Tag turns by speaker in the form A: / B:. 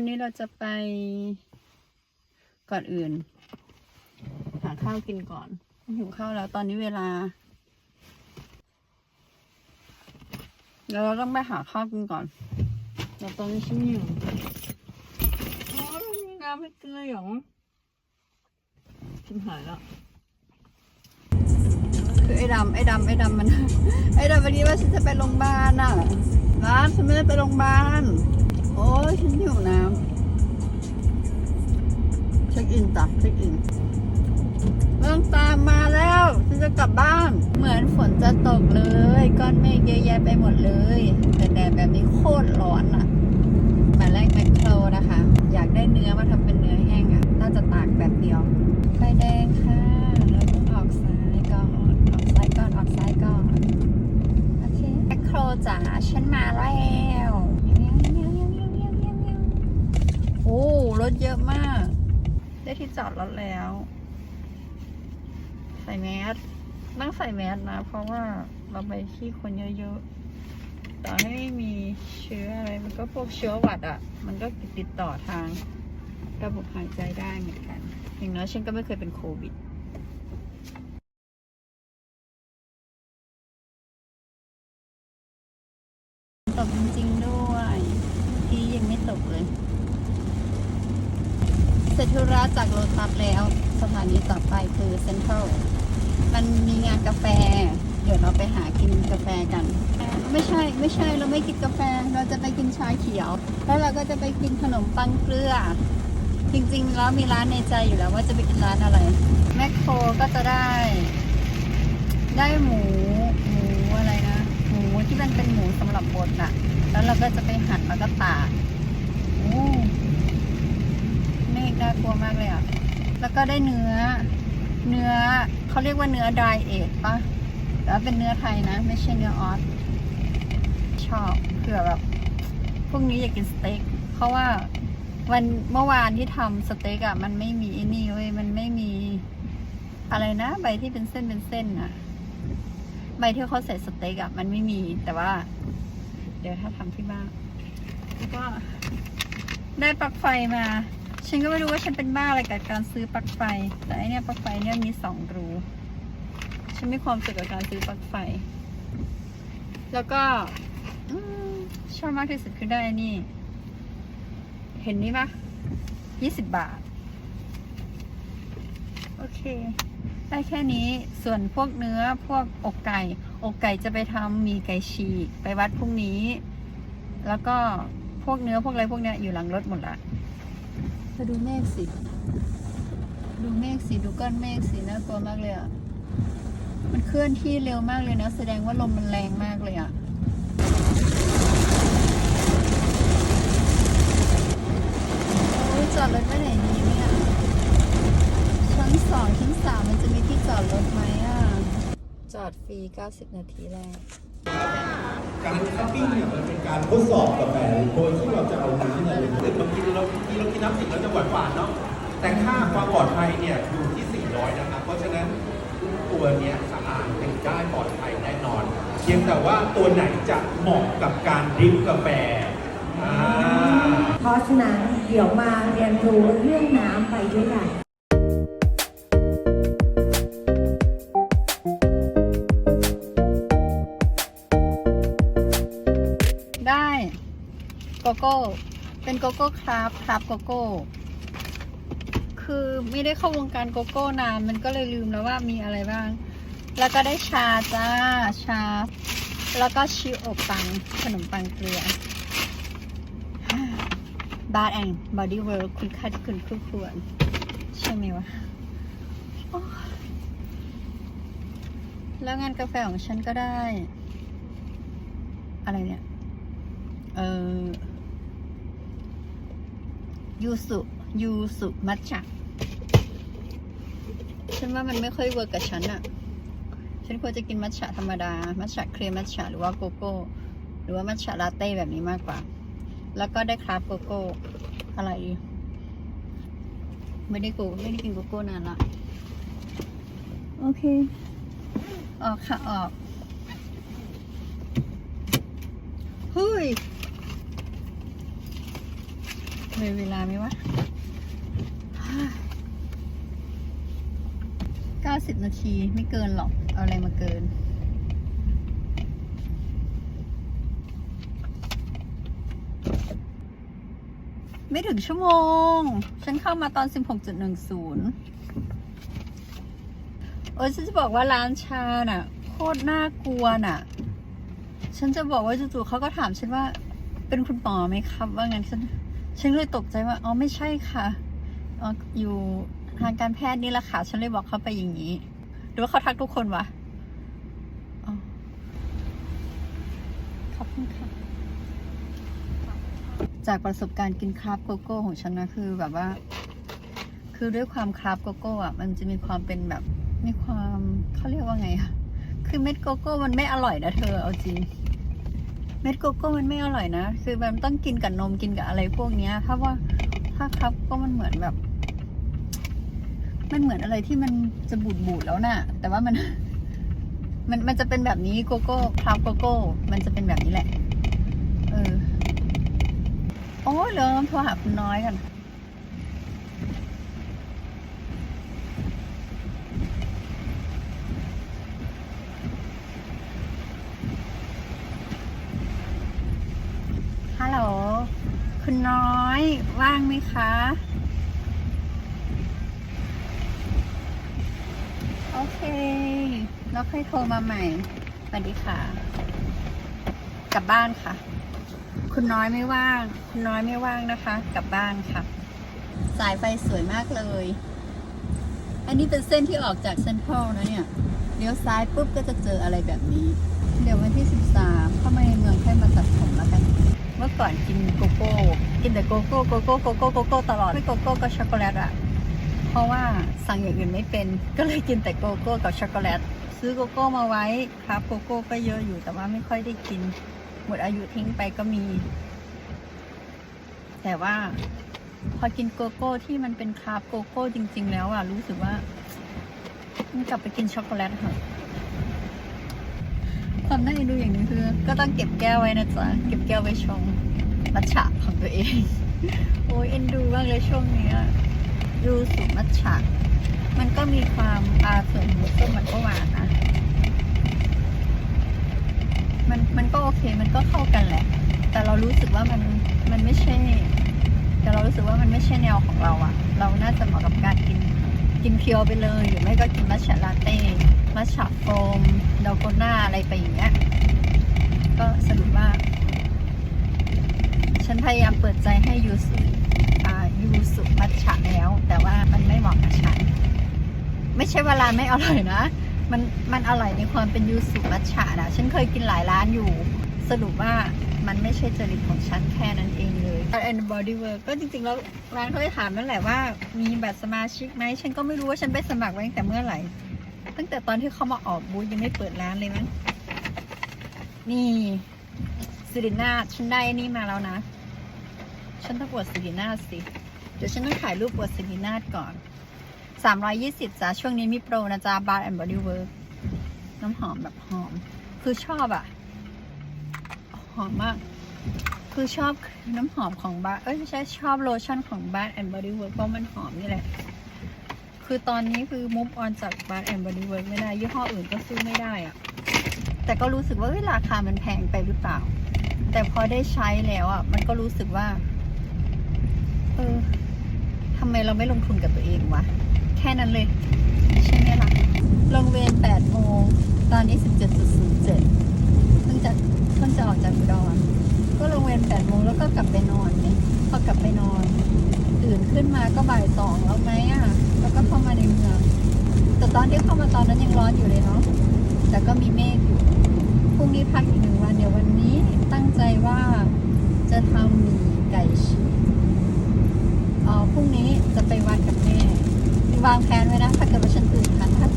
A: วันนี้เราจะไปก่อนอื่น หาข้าวกินก่อนหิวข้าวแล้วตอนนี้เวลาเดี๋ยวเราต้องไปหาข้าวกินก่อนเดี๋ยวตอนนี้ฉันหิวอ๋อไม่มีน้ำให้กินเลยเหรอชิมหายแล้วคือไอ้ดำไอ้ดำไอ้ดำมัน ไอ้ดำวันนี้ว่าฉันจะไปโรงพยาบาลน่ะร้านฉันไม่ได้ไปโรงพยาบาล โอ้ยฉันหิวน้ำเช็คอินจ้ะเช็คอินเริ่มตามมาแล้วฉันจะกลับบ้าน เหมือนฝนจะตกเลย ก้อนเมฆเยอะแยะไปหมดเลย แต่แดดแบบนี้โคตรร้อนอะหมายแรกแมคโครนะคะ อยากได้เนื้อมาทำเป็นเนื้อแห้งอะ น่าจะตากแบบเดียวไฟแดงค่ะเราต้องออกซ้ายก่อนออกซ้ายก่อนออกซ้ายก่อนโอเคแมคโครจ๋าฉันมาแล้ว รถเยอะมาก ได้ที่จอดรถแล้ว ใส่แมสต้องใส่แมสนะ เพราะว่าเราไปที่คนเยอะๆต่อให้ไม่มีเชื้ออะไร มันก็พวกเชื้อหวัดอะ มันก็ติดต่อทางระบบหายใจได้เหมือนกัน อย่างน้อยฉันก็ไม่เคยเป็นโควิดตกจริงๆด้วยที่ยังไม่ตกเลย เส ระจากโลตัสแล้ว สถานีต่อไปคือเซ็นทรัลมันมีงานกาแฟ เดี๋ยวเราไปหากินกาแฟกัน ไม่ใช่ไม่ใช่เราไม่กินกาแฟ เราจะไปกินชาเขียว แล้วเราก็จะไปกินขนมปังเกลือ จริงๆ แล้วมีร้านในใจอยู่แล้วว่าจะไปกินร้านอะไร แมคโครก็จะได้ ได้หมูหมูอะไรนะ หมูที่มันเป็นหมูสำหรับบดน่ะ แล้วเราก็จะไปหั่นแล้วก็ตากโอ้ น่ากลัวมากเลยอะ แล้วก็ได้เนื้อ เนื้อเขาเรียกว่าเนื้อดายเอทปะแต่ว่าเป็นเนื้อไทยนะ ไม่ใช่เนื้อออสชอบเผื่อแบบพวกนี้อยากกินสเต็ก เพราะว่าวันเมื่อวานที่ทำสเต็กอะมันไม่มีไอ้นี่เว้ย มันไม่มีอะไรนะใบที่เป็นเส้นเป็นเส้นอะใบที่เขาใส่สเต็กอะมันไม่มีแต่ว่า เดี๋ยวถ้าทำที่บ้านแล้วก็ได้ปลั๊กไฟมา ฉันก็ไม่รู้ว่าฉันเป็นบ้าอะไรกับการซื้อปลั๊กไฟ แต่อันเนี้ยปลั๊กไฟเนี่ยมีสองรู ฉันมีความสุขกับการซื้อปลั๊กไฟ แล้วก็ชอบมากที่สุดคือได้อันนี่ เห็นนี่ปะยี่สิบบาท โอเค ได้แค่นี้ ส่วนพวกเนื้อพวกอกไก่ อกไก่จะไปทำมีไก่ฉีก ไปวัดพรุ่งนี้ แล้วก็พวกเนื้อพวกอะไรพวกเนี้ยอยู่หลังรถหมดละ ธอดูเมฆสิ ดูเมฆสิ ดูก้อนเมฆสิน่ากลัวมากเลยอะ มันเคลื่อนที่เร็วมากเลยนะ แสดงว่าลมมันแรงมากเลยอะจอดรถไว้ไหนดีเนี่ยชั้นสองชั้นสามมันจะมีที่จอดรถไหมอะ จอดฟรี 90 นาทีแรก
B: การคัพปิ้งเนี่ยมันเป็นการทดสอบกาแฟโดยที่เราจะเอาน้ำเนี่ยเลยบางทีเราบางทีเรากินน้ำสิงเราจะหวานหวานๆเนาะแต่ค่าความปลอดภัยเนี่ยอยู่ที่ 400 นะครับ เพราะฉะนั้นตัวเนี้ยสะอาดเป็นได้ปลอดภัยแน่นอน เพียงแต่ว่าตัวไหนจะเหมาะกับการดริฟกาแฟอ่า
C: เพราะฉะนั้นเดี๋ยวมาเรียนรู้เรื่องน้ำไปด้วยกัน
A: กโก้ เป็นโกโก้คราฟคราฟโกโก้ คือไม่ได้เข้าวงการโกโก้นาน มันก็เลยลืมแล้วว่ามีอะไรบ้าง แล้วก็ได้ชาจ้า ชา แล้วก็ชิโอปัง ขนมปังเกลือบาร์แอนบอดี้เวิร์คุณค่าที่คุณคู่ควรใช่ไหมวะแล้วงานกาแฟของฉันก็ได้ อะไรเนี่ย เออ ยูสุยูสุมัทฉะฉันว่ามันไม่ค่อยเวิร์กกับฉันอะฉันควรจะกินมัทฉะธรรมดา มัทฉะครีมมัทฉะหรือว่าโกโก้ หรือว่ามัทฉะลาเต้แบบนี้มากกว่า แล้วก็ได้คราฟต์โกโก้ อะไรดีไม่ได้โกไม่ได้กินโกโก้นานละ โอเค ออกค่ะออกเฮ้ย เลยเวลาไหมวะเก้าสิบนาทีไม่เกินหรอก เอาอะไรมาเกิน ไม่ถึงชั่วโมง ฉันเข้ามาตอน 16.10เออฉันจะบอกว่าร้านชาน่ะ โคตรน่ากลัวน่ะ ฉันจะบอกว่าจู่ๆเขาก็ถามฉันว่า เป็นคุณหมอไหมครับ ว่างั้นฉัน ฉันเลยตกใจว่า อ๋อ ไม่ใช่ค่ะอ๋ออยู่ทางการแพทย์นี่แหละค่ะ ฉันเลยบอกเขาไปอย่างนี้ หรือว่าเขาทักทุกคนวะอ๋อขอบคุณค่ะ จากประสบการณ์กินคราฟโกโก้ของฉันนะคือแบบว่า คือด้วยความคราฟโกโก้อะมันจะมีความเป็นแบบ มีความเขาเรียกว่าไงอะคือเม็ดโกโก้มันไม่อร่อยนะเธอ เอาจริง เม็ดโกโก้มันไม่อร่อยนะ คือมันต้องกินกับนมกินกับอะไรพวกเนี้ยถ้าว่าถ้าครับก็มันเหมือนแบบ มันเหมือนอะไรที่มันจะบูดบูดแล้วน่ะ แต่ว่ามัน มันมันจะเป็นแบบนี้โกโก้คราฟโกโก้ มันจะเป็นแบบนี้แหละ เออ โอ้เริ่มโทรหาคุณน้อยกัน ฮัลโหล คุณน้ อยว่างไหมคะ โอเค แล้วค่อยโทรมาใหม่สวัสดีค่ะ กลับบ้านค่ะ คุณน้อยไม่ว่าง คุณน้อยไม่ว่างนะคะ กลับบ้านค่ะ สายไฟสวยมากเลย อันนี้เป็นเส้นที่ออกจากเซนทรัลนะเนี่ยเลี้ยวซ้ายปุ๊บก็จะเจออะไรแบบนี้ เดี๋ยววันที่ 13 เข้ามาในเมืองค่อยมาตัดผมแล้วกัน เมื่อก่อนกินโกโก้ กินแต่โกโก้โกโก้โกโก้โกโก้ตลอดไม่โกโก้ก็ช็อกโกแลตอะเพราะว่าสั่งอย่างอื่นไม่เป็น ก็เลยกินแต่โกโก้กับช็อกโกแลต ซื้อโกโก้มาไว้ครับโกโก้ก็เยอะอยู่แต่ว่าไม่ค่อยได้กิน หมดอายุทิ้งไปก็มี แต่ว่า พอกินโกโก้ที่มันเป็นคราฟโกโก้จริง ๆ แล้วอะรู้สึกว่ามันกลับไปกินช็อกโกแลตเถอะ ความน่าเอ็นดูอย่างหนึงคือ ก็ต้องเก็บแก้วไว้นะจ๊ะ เก็บแก้วไว้ชงมัทฉะของตัวเอง โอ้ยเอ็นดูมากเลยช่วงเนี้ยยูสุมัทฉะมันก็มีความอาส่วนหัวส้มมันก็หวานนะ มันมันก็โอเคมันก็เข้ากันแหละ แต่เรารู้สึกว่ามันมันไม่ใช่ แต่เรารู้สึกว่ามันไม่ใช่แนวของเราอะเราน่าจะเหมาะกับการกินกินเพียวไปเลย หรือไม่ก็กินมัทฉะลาเต้ มัทฉะโฟมดาโกน่าอะไรไปอย่างเงี้ย ก็สรุปว่า ฉันพยายามเปิดใจให้ยูสุอ่ายูสุมัทฉะแล้ว แต่ว่ามันไม่เหมาะกับฉัน ไม่ใช่ว่าร้านไม่อร่อยนะ มันมันอร่อยในความเป็นยูสุมัทฉะนะฉันเคยกินหลายร้านอยู่ สรุปว่ามันไม่ใช่จริตของฉันแค่นั้นเองเลย and body work ก็จริงๆแล้วร้านเขาจะถามนั่นแหละว่า มีบัตรสมาชิกไหมฉันก็ไม่รู้ว่าฉันไปสมัครไว้ตั้งแต่เมื่อไหร่ ตั้งแต่ตอนที่เขามาออกบูธยังไม่เปิดร้านเลยมั้งนี่สิรินาฉันได้นี่มาแล้วนะ ฉันต้องอวดสิรินาสิ เดี๋ยวฉันต้องถ่ายรูปอวดสิรินาก่อน320จ้าช่วงนี้มีโปรนะจ๊ะ Bar and Body Work น้ำหอมแบบหอม คือชอบอะหอมมาก คือชอบน้ำหอมของบาร์เอ้ยไม่ใช่ชอบโลชั่นของ Bar and Body Work เพราะมันหอมนี่แหละ คือตอนนี้คือมุฟออนจาก Bar and Body Work ไม่ได้ยี่ห้ออื่นก็สู้อไม่ได้อะแต่ก็รู้สึกว่าเฮ้ยราคามันแพงไปหรือเปล่า แต่พอได้ใช้แล้วอะ มันก็รู้สึกว่า เออทำไมเราไม่ลงทุนกับตัวเองวะ แค่นั้นเลย ใช่ไหมล่ะ ลงเวร8โมง ตอนนี้ 17.07เพิ่งจะเพิ่งจะออกจากอุดรก็ลงเวร8โมงแล้วก็กลับไปนอนเนี่ยพอกลับไปนอน ตื่นขึ้นมาก็บ่ายสองแล้วไหมอะ แล้วก็เข้ามาในเมือง แต่ตอนที่เข้ามาตอนนั้นยังร้อนอยู่เลยเนาะแต่ก็มีเมฆอยู่พรุ่งนี้พักอีกหนึ่งวันเดี๋ยววันนี้ตั้งใจว่าจะทำหมี่ไก่ฉีกอ๋อพรุ่งนี้จะไปวัดกับแม่วางแผนไว้นะถ้าเกิดว่าฉันตื่นทันถ้า